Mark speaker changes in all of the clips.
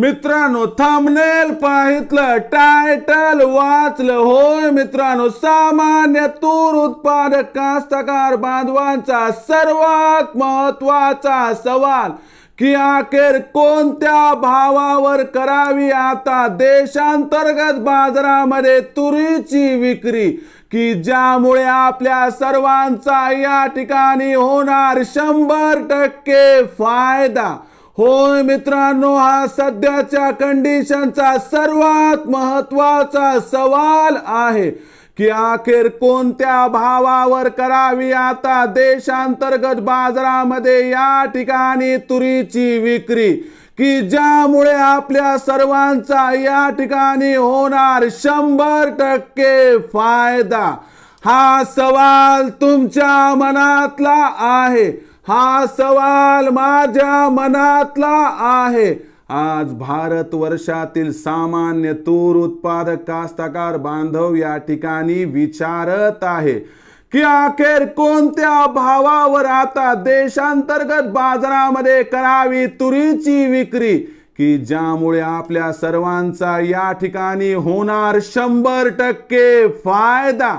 Speaker 1: मित्रांनो थांबनेल पाहितलं टायटल वाचलं होय मित्रांनो. सामान्य तूर उत्पादक कास्तकार बांधवांचा सर्वात महत्त्वाचा सवाल की अखेर कोणत्या भावावर करावी आता देशांतर्गत बाजारामध्ये तुरीची विक्री की ज्यामुळे आपल्या सर्वांचा या ठिकाणी होणार शंभर टक्के फायदा? होय मित्रांनो हा सध्याच्या कंडिशनचा सर्वात महत्त्वाचा सवाल आहे की अखेर कोणत्या भावावर करावी आता देशांतर्गत बाजारामध्ये या ठिकाणी तुरीची विक्री? की ज्यामुळे आपल्या सर्वांचा या ठिकाणी होणार शंभर टक्के फायदा? हा सवाल तुमच्या मनातला आहे. हा सवाल माझ्या मनातला आहे. आज भारत वर्षातील सामान्य तूर उत्पादक कास्तकार बांधव या ठिकाणी विचारत आहे की अखेर कोणत्या भावावर आता देशांतर्गत बाजारामध्ये करावी तुरीची विक्री? की ज्यामुळे आपल्या सर्वांचा या ठिकाणी होणार शंभर टक्के फायदा?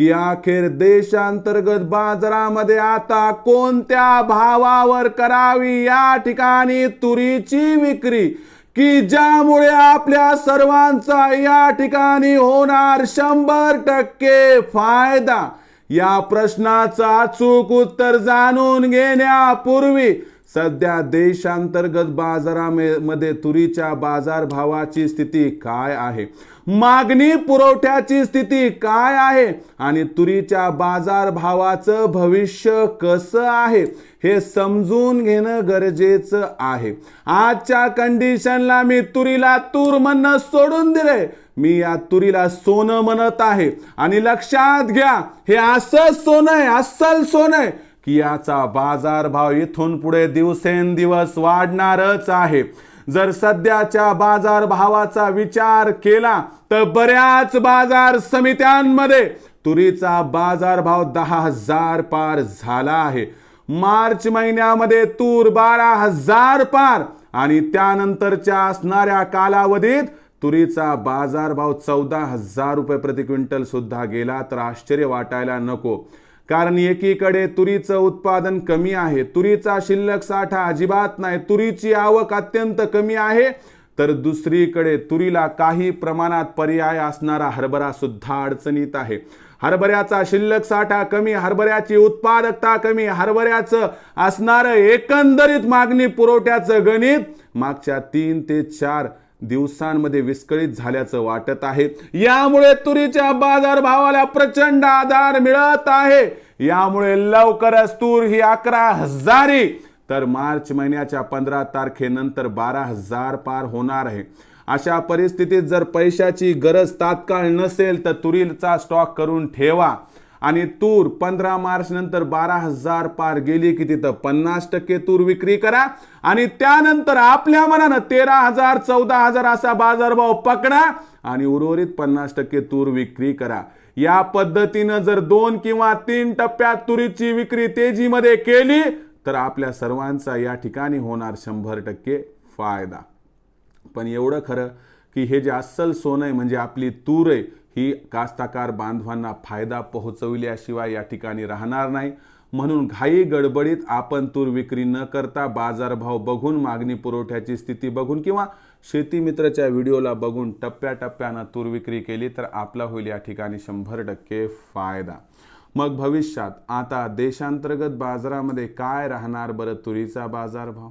Speaker 1: की अखेर देशांतर्गत बाजारामध्ये आता कोणत्या भावावर करावी या ठिकाणी तुरीची विक्री? की ज्यामुळे आपल्या सर्वांचा या ठिकाणी होणार शंभर टक्के फायदा? या प्रश्नाचा अचूक उत्तर जाणून घेण्यापूर्वी सध्या देशांतर्गत बाजारामध्ये तुरीच्या बाजारभावाची स्थिती काय आहे? मागणी पुरवठ्याची स्थिती काय आहे? आणि तुरीच्या बाजारभावाचं भविष्य कसं आहे? हे समजून घेणं गरजेचं आहे. आजच्या कंडिशनला मी तुरीला तूर म्हणणं सोडून दिले मी या तुरीला सोनं म्हणत आहे. आणि लक्षात घ्या हे असं सोनं आहे अस्सल सोनं आहे की याचा बाजारभाव इथून पुढे दिवसेंदिवस वाढणारच आहे. जर सध्याच्या बाजार भावाचा विचार केला तर बऱ्याच बाजार समित्यांमध्ये तुरीचा बाजारभाव दहा हजार पार झाला आहे. मार्च महिन्यामध्ये तूर बारा हजार पार आणि त्यानंतरच्या असणाऱ्या कालावधीत तुरीचा बाजारभाव चौदा हजार रुपये प्रति क्विंटल सुद्धा गेला तर आश्चर्य वाटायला नको. कारण एकीकडे तुरीचं उत्पादन कमी आहे तुरीचा शिल्लक साठा अजिबात नाही तुरीची आवक अत्यंत कमी आहे तर दुसरीकडे तुरीला काही प्रमाणात पर्याय असणारा हरभरा सुद्धा अडचणीत आहे. हरभऱ्याचा शिल्लक साठा कमी हरभऱ्याची उत्पादकता कमी हरभऱ्याचं असणारं एकंदरीत मागणी पुरवठ्याचं गणित मागच्या तीन ते चार दिवसांमध्ये विस्कळीत झाल्याचं वाटत आहे. यामुळे तुरीच्या बाजारभावाला प्रचंड आधार मिळत आहे. यामुळे लवकरच तूर ही अकरा हजारी. तर मार्च महिन्याच्या पंधरा तारखेनंतर बारा हजार पार होणार आहे. अशा परिस्थितीत जर पैशाची गरज तात्काळ नसेल तर तुरीचा स्टॉक करून ठेवा. आणि तूर पंधरा मार्च नंतर बारा हजार पार गेली की तिथं पन्नास टक्के तूर विक्री करा. आणि त्यानंतर आपल्या मनानं तेरा हजार चौदा हजार असा बाजारभाव पकडा आणि उर्वरित पन्नास टक्के तूर विक्री करा. या पद्धतीनं जर दोन किंवा तीन टप्प्यात तुरीची विक्री तेजीमध्ये केली तर आपल्या सर्वांचा या ठिकाणी होणार शंभर टक्के फायदा. पण एवढं खरं की हे जे अस्सल सोनं आहे म्हणजे आपली तूर आहे ही कास्ताकार बांधवांना फायदा पोहोचविल्याशिवाय या ठिकाणी राहणार नाही. म्हणून घाई गडबडीत आपण तूर विक्री न करता बाजारभाव बघून मागणी पुरवठ्याची स्थिती बघून किंवा शेतीमित्राच्या व्हिडिओला बघून टप्प्याटप्प्यानं तूर विक्री केली तर आपला होईल या ठिकाणी शंभर टक्के फायदा. मग भविष्यात आता देशांतर्गत बाजारामध्ये काय राहणार बरं तुरीचा बाजारभाव?